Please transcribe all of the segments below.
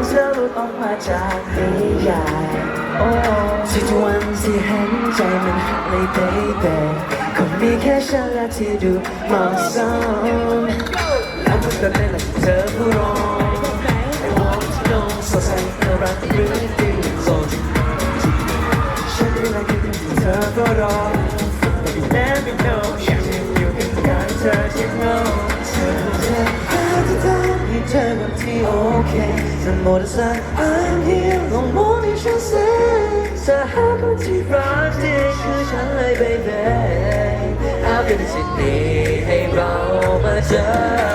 เพื่อนเธอหลุดออกมาจากนิยายโอ้ทุกวันที่เห็นใจมันหักเลย baby คงมีแค่ฉันและที่ดูเหมาะสมแล้วทุกประเด็นที่เธอพูดร้อง I want to know สดใสเธอรักหรือดีสดฉันไม่รักที่เธอก็รอ But you never know ฉันยังอยู่กับการเธอที่ know เธอ จะหมดสัก I'm here ลองมองให้ฉันสิจะหาคนที่รักจริงคือฉันเลย baby เอาเป็นสิ่งดีให้เรามาเจอ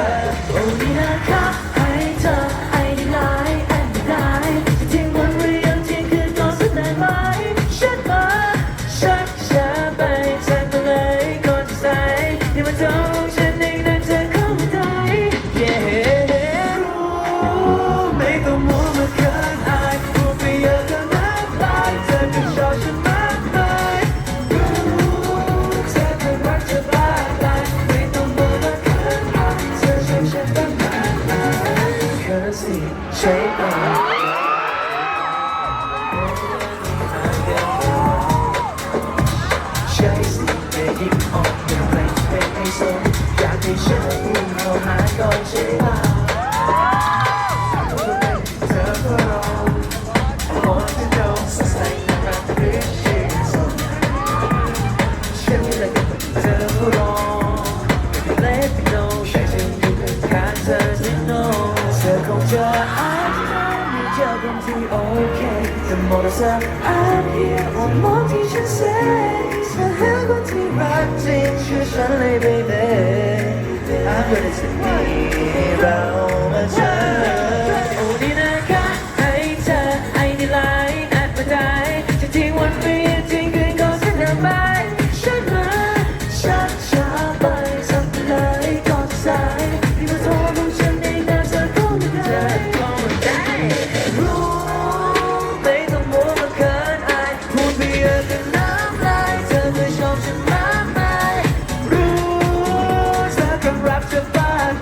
Jersey shaking. Chasing me on the right face, so got me shining on my conscience. Put on ไม่เจอคนที่โอเคแต่หมดแล้ว I'm here ว่ามองที่ฉัน say เธอหาคนที่รักจริงเชื่อฉันเลย baby I'm ready to be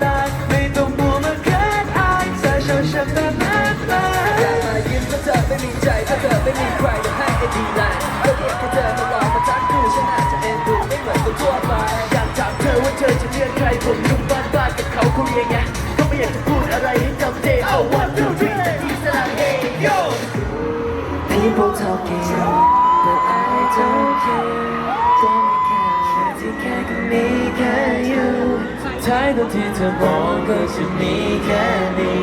ตายไม่ต้องมัวมาเขินอายเธอชอบฉันมากมายอยากมายิ้มถ้าเธอไม่มีใจถ้าเธอไม่มีใครจะให้ไอ้ดีไลน์ก็เรียกแค่เธอมาลองมาทักกูฉันอาจจะเอ็นดูไม่เหมือนคนทั่วไปอยากถามเธอว่าเธอจะเลือกใครผมยุ่งบ้านบ้านกับเขาคุยยังไงก็ไม่อยากจะพูดอะไรให้จำเจเอา one two three อีสระเฮโย People talking but I don't care จะไม่แค่แค่ที่แค่ก็มีแค่ you ท้ายตอนที่เธอมองก็จะมีแค่นี้